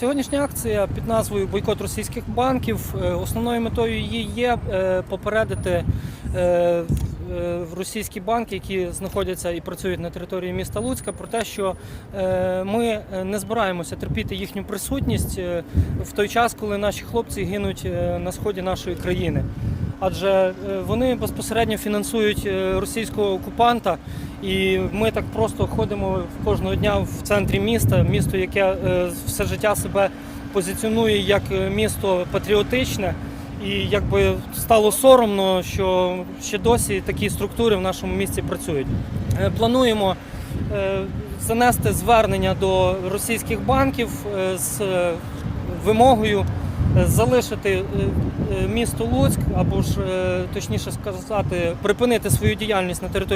Сьогоднішня акція під назвою Бойкот російських банків. Е, Основною метою її є е, попередити е, російські банки, які знаходяться і працюють на території міста Луцька, про те, що ми не збираємося терпіти їхню присутність в той час, коли наші хлопці гинуть на сході нашої країни. Адже е, вони безпосередньо фінансують е, російського окупанта, і ми так просто ходимо кожного дня в центрі міста, місто, яке е, все життя себе позиціонує як місто патріотичне. І якби стало соромно, що ще досі такі структури в нашому місті працюють. Плануємо занести звернення до російських банків з вимогою залишити е, е, місто Луцьк або ж е, точніше сказати, припинити свою діяльність на території.